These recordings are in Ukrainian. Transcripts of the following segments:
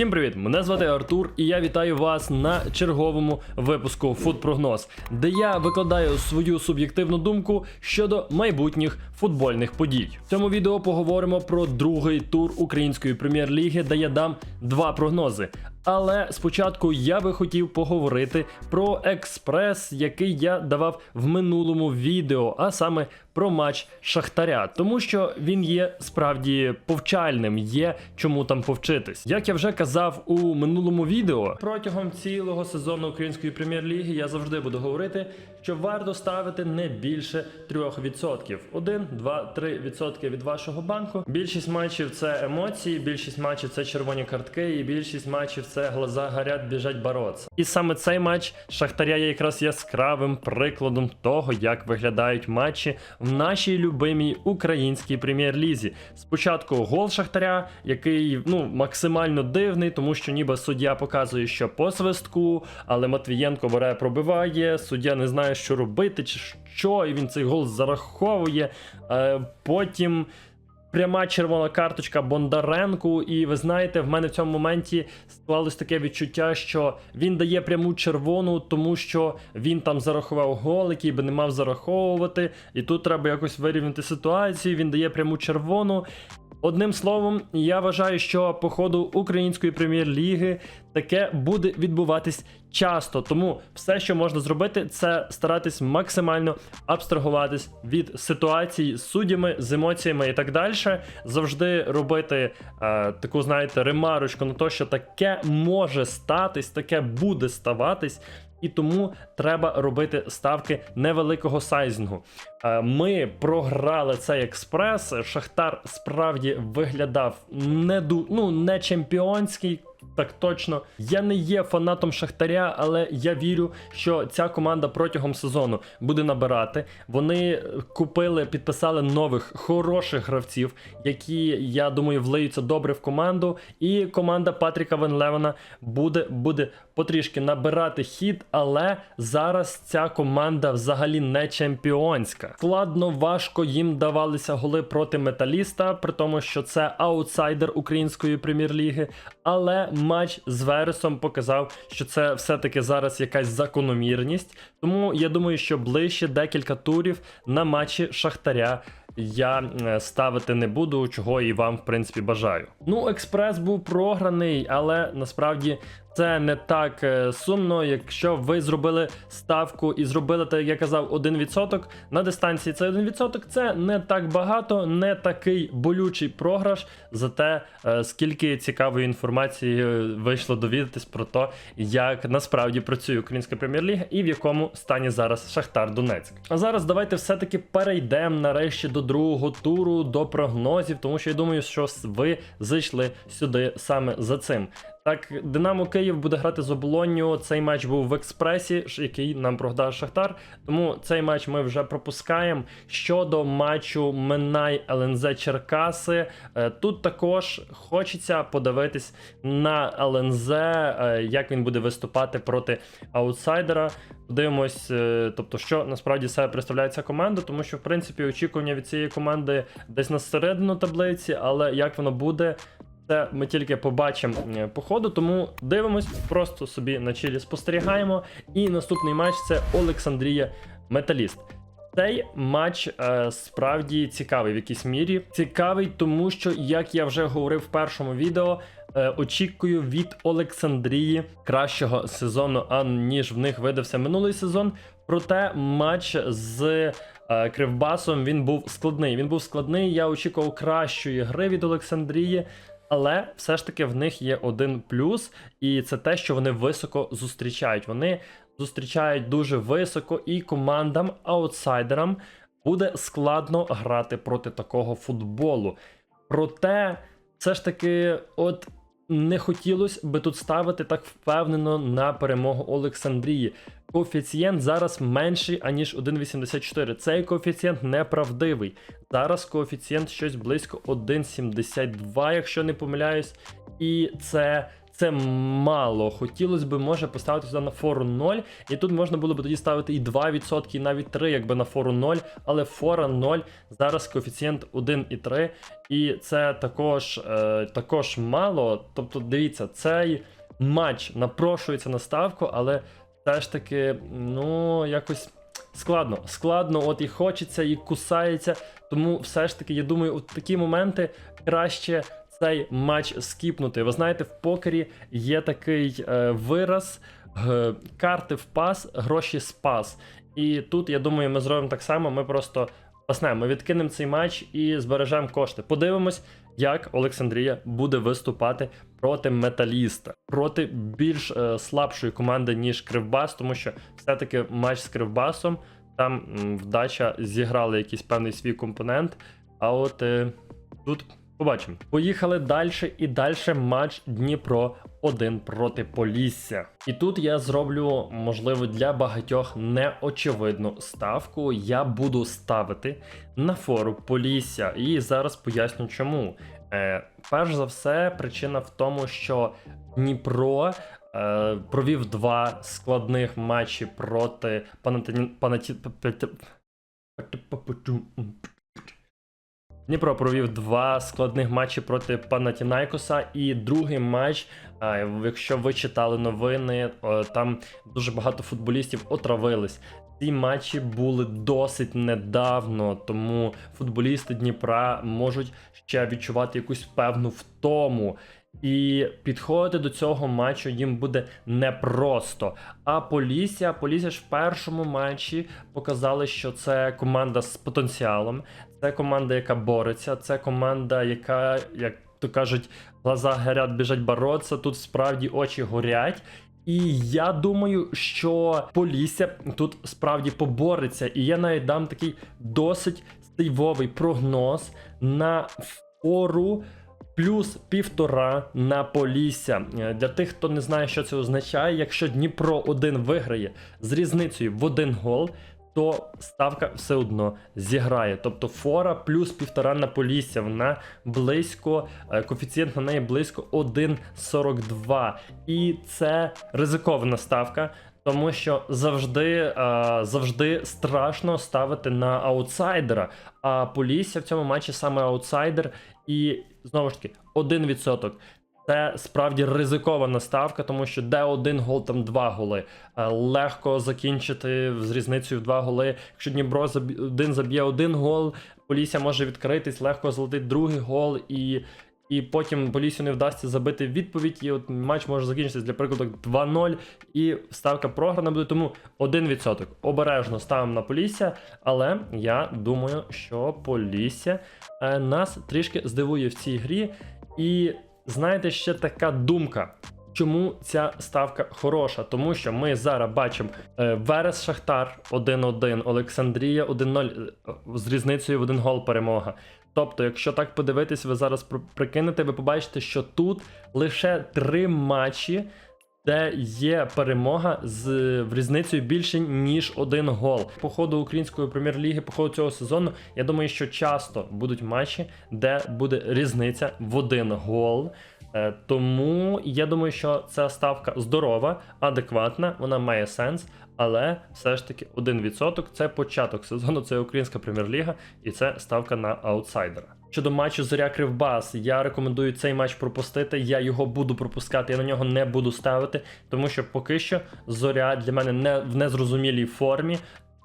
Всім привіт! Мене звати Артур, і я вітаю вас на черговому випуску Футпрогноз, де я викладаю свою суб'єктивну думку щодо майбутніх футбольних подій. В цьому відео поговоримо про другий тур української прем'єр-ліги, де я дам два прогнози. Але спочатку я би хотів поговорити про експрес, який я давав в минулому відео, а саме про матч Шахтаря, тому що він є справді повчальним, є чому там повчитись. Як я вже казав у минулому відео, протягом цілого сезону української прем'єр-ліги я завжди буду говорити, що варто ставити не більше 3%. 1, 2, 3% від вашого банку. Більшість матчів це емоції, більшість матчів це червоні картки, і більшість матчів це глаза горять, біжать бороться. І саме цей матч Шахтаря є якраз яскравим прикладом того, як виглядають матчі в нашій любимій українській прем'єр-лізі. Спочатку гол Шахтаря, який ну максимально дивний, тому що ніби суддя показує, що по свистку, але Матвієнко бере пробиває, суддя не знає, що робити, чи що, і він цей гол зараховує. Е, потім. Пряма червона карточка Бондаренку, і ви знаєте, в мене в цьому моменті склалось таке відчуття, що він дає пряму червону, тому що він там зарахував гол, який би не мав зараховувати. І тут треба якось вирівняти ситуацію. Він дає пряму червону. Одним словом, я вважаю, що по ходу української прем'єр-ліги таке буде відбуватись часто. Тому все, що можна зробити, це старатись максимально абстрагуватись від ситуацій з суддями, з емоціями і так далі. Завжди робити е, таку, знаєте, ремарочку на те, що таке може статись, таке буде ставатись. І тому треба робити ставки невеликого сайзингу. Е, Ми програли цей експрес. Шахтар справді виглядав не ду... ну, не чемпіонський. Так точно, я не є фанатом Шахтаря, але я вірю, що ця команда протягом сезону буде набирати. Вони купили, підписали нових хороших гравців, які я думаю влиються добре в команду. І команда Патріка Вен Левена буде, буде потрішки набирати хід, але зараз ця команда взагалі не чемпіонська. Складно, важко їм давалися голи проти металіста, при тому, що це аутсайдер української прем'єр-ліги. Але матч з Вересом показав, що це все-таки зараз якась закономірність. Тому я думаю, що ближче декілька турів на матчі Шахтаря. Я е, ставити не буду, чого і вам, в принципі, бажаю. Ну, експрес був програний, але насправді це не так е, сумно, якщо ви зробили ставку і зробили, так як я казав, 1% на дистанції. Це 1%, це не так багато, не такий болючий програш. Зате е, скільки цікавої інформації е, вийшло довідатись про те, як насправді працює українська прем'єр-ліга і в якому стані зараз Шахтар Донецьк. А зараз давайте все-таки перейдемо нарешті до другого туру, до прогнозів, тому що я думаю, що ви зайшли сюди саме за цим. Так, Динамо Київ буде грати з оболонню. Цей матч був в експресі, який нам програв Шахтар. Тому цей матч ми вже пропускаємо. Щодо матчу Минай ЛНЗ Черкаси, е, тут також хочеться подивитись на ЛНЗ, е, як він буде виступати проти аутсайдера. Подивимось, е, тобто, що насправді себе представляє ця команда, тому що в принципі очікування від цієї команди десь на середину таблиці, але як воно буде. Це ми тільки побачимо по ходу, тому дивимось, просто собі на чилі спостерігаємо. І наступний матч це Олександрія Металіст. Цей матч е, справді цікавий в якійсь мірі. Цікавий, тому що, як я вже говорив в першому відео, е, очікую від Олександрії кращого сезону, аніж в них видався минулий сезон. Проте матч з е, Кривбасом він був складний. Він був складний. Я очікував кращої гри від Олександрії. Але все ж таки в них є один плюс, і це те, що вони високо зустрічають. Вони зустрічають дуже високо, і командам, аутсайдерам буде складно грати проти такого футболу. Проте, все ж таки, от не хотілося би тут ставити так впевнено на перемогу Олександрії. Коефіцієнт зараз менший, аніж 1,84. Цей коефіцієнт неправдивий. Зараз коефіцієнт щось близько 1,72, якщо не помиляюсь. І це. Це мало. Хотілося б, може, поставити сюди на фору 0. І тут можна було б тоді ставити і 2%, і навіть 3, якби на фору 0. Але фора 0, зараз коефіцієнт 1,3. І це також, е, також мало. Тобто, дивіться, цей матч напрошується на ставку, але все ж таки, ну, якось складно. Складно, от і хочеться, і кусається. Тому все ж таки, я думаю, у такі моменти краще цей матч скіпнути. Ви знаєте, в покері є такий е, вираз г- карти в пас, гроші спас. І тут, я думаю, ми зробимо так само. Ми просто паснемо, ми відкинемо цей матч і збережемо кошти. Подивимось, як Олександрія буде виступати проти металіста, проти більш е, слабшої команди, ніж Кривбас, тому що все-таки матч з Кривбасом там вдача зіграла якийсь певний свій компонент. А от е, тут побачимо. Поїхали далі і далі матч Дніпро 1 проти Полісся. І тут я зроблю, можливо, для багатьох неочевидну ставку. Я буду ставити на фору Полісся. І зараз поясню чому. Е, перш за все, причина в тому, що Дніпро е, провів два складних матчі проти. Панаті... Дніпро провів два складних матчі проти Панатінайкоса, і другий матч, якщо ви читали новини, там дуже багато футболістів отравились. Ці матчі були досить недавно, тому футболісти Дніпра можуть ще відчувати якусь певну втому. І підходити до цього матчу їм буде непросто. А Полісся, Полісся ж в першому матчі показали, що це команда з потенціалом, це команда, яка бореться, це команда, яка, як то кажуть, глаза горять, біжать боротися. Тут справді очі горять. І я думаю, що Полісся тут справді побореться. І я навіть дам такий досить стейвовий прогноз на фору плюс півтора на Полісся. Е, Для тих, хто не знає, що це означає, якщо Дніпро 1 виграє з різницею в один гол. То ставка все одно зіграє. Тобто фора плюс півтора на Полісся. Вона близько, е, коефіцієнт на неї близько 1,42. І це ризикована ставка. Тому що завжди, е, завжди страшно ставити на аутсайдера. А Полісся в цьому матчі саме аутсайдер, і знову ж таки 1%. Це справді ризикована ставка, тому що де один гол, там два голи. Е, Легко закінчити з різницею в два голи. Якщо Дніпро один заб'є один гол, Полісся може відкритись, легко залетить другий гол, і, і потім Поліссю не вдасться забити відповідь. І от матч може закінчитися, для прикладу, 2-0, і ставка програна буде. Тому 1%. Обережно ставимо на Полісся, але я думаю, що Полісся е, нас трішки здивує в цій грі. І знаєте, ще така думка. Чому ця ставка хороша? Тому що ми зараз бачимо е, Верес Шахтар 1-1, Олександрія 1-0 е, з різницею в один гол перемога. Тобто, якщо так подивитись, ви зараз прикинете, ви побачите, що тут лише три матчі, де є перемога з в різницею більше ніж один гол. По ходу української прем'єр-ліги, по ходу цього сезону, я думаю, що часто будуть матчі, де буде різниця в один гол. Е, Тому я думаю, що ця ставка здорова, адекватна, вона має сенс, але все ж таки 1% це початок сезону, це українська прем'єр-ліга, і це ставка на аутсайдера. Щодо матчу Зоря Кривбас, я рекомендую цей матч пропустити. Я його буду пропускати, я на нього не буду ставити, тому що поки що зоря для мене не в незрозумілій формі.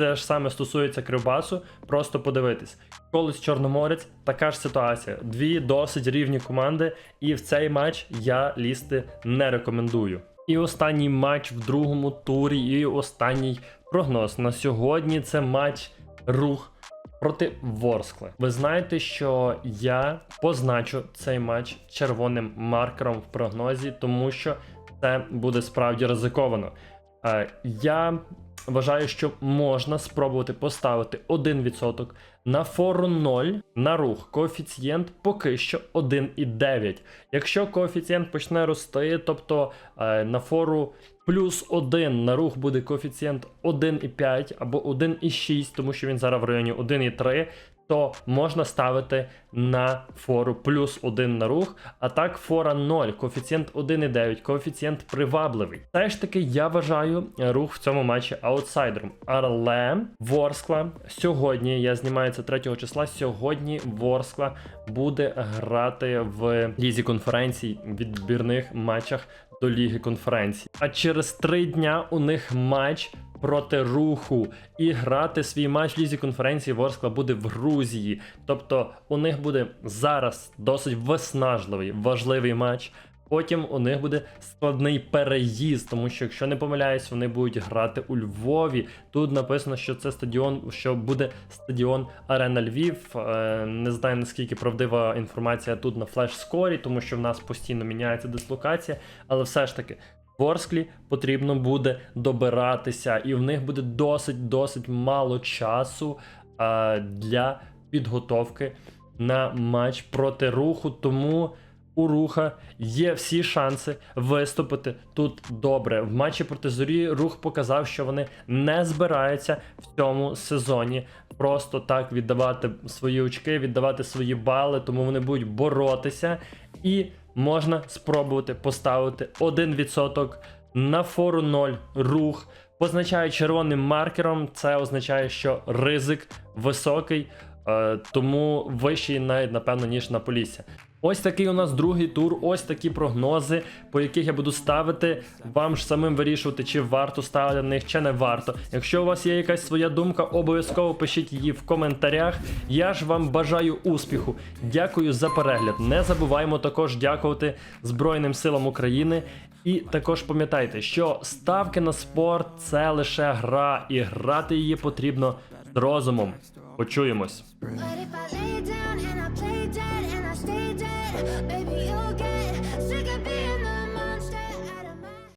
Те ж саме стосується Кривбасу, просто подивитись. Колись Чорноморець, така ж ситуація. Дві досить рівні команди, і в цей матч я лізти не рекомендую. І останній матч в другому турі, і останній прогноз на сьогодні це матч рух проти Ворскли. Ви знаєте, що я позначу цей матч червоним маркером в прогнозі, тому що це буде справді ризиковано. Е, Я вважаю, що можна спробувати поставити 1% на фору 0 на рух. Коефіцієнт поки що 1,9. Якщо коефіцієнт почне рости, тобто е, на фору плюс 1 на рух буде коефіцієнт 1,5 або 1,6, тому що він зараз в районі 1,3, то можна ставити на фору плюс 1 на рух, а так фора 0, коефіцієнт 1,9, коефіцієнт привабливий. Все ж таки, я вважаю е, рух в цьому матчі аутсайдером. Але Ворскла сьогодні, я знімаю це 3 числа. Сьогодні Ворскла буде грати в лізі конференцій відбірних матчах до Ліги конференцій. А через три дня у них матч проти руху. І грати свій матч в лізі конференції Ворскла буде в Грузії. Тобто у них буде зараз досить виснажливий, важливий матч. Потім у них буде складний переїзд, тому що, якщо не помиляюсь, вони будуть грати у Львові. Тут написано, що це стадіон, що буде стадіон Арена Львів. Е, Не знаю наскільки правдива інформація тут на флеш-скорі, тому що в нас постійно міняється дислокація, але все ж таки. Ворсклі потрібно буде добиратися, і в них буде досить досить мало часу е, для підготовки на матч проти руху. Тому у руха є всі шанси виступити тут добре. В матчі проти зорі рух показав, що вони не збираються в цьому сезоні просто так віддавати свої очки, віддавати свої бали, тому вони будуть боротися і можна спробувати поставити 1% на фору 0 рух. Позначаю червоним маркером, це означає, що ризик високий, е, тому вищий навіть, напевно, ніж на Полісся. Ось такий у нас другий тур, ось такі прогнози, по яких я буду ставити. Вам ж самим вирішувати, чи варто ставити на них, чи не варто. Якщо у вас є якась своя думка, обов'язково пишіть її в коментарях. Я ж вам бажаю успіху. Дякую за перегляд. Не забуваємо також дякувати Збройним силам України. І також пам'ятайте, що ставки на спорт це лише гра, і грати її потрібно з розумом. Почуємось. stay dead. Baby,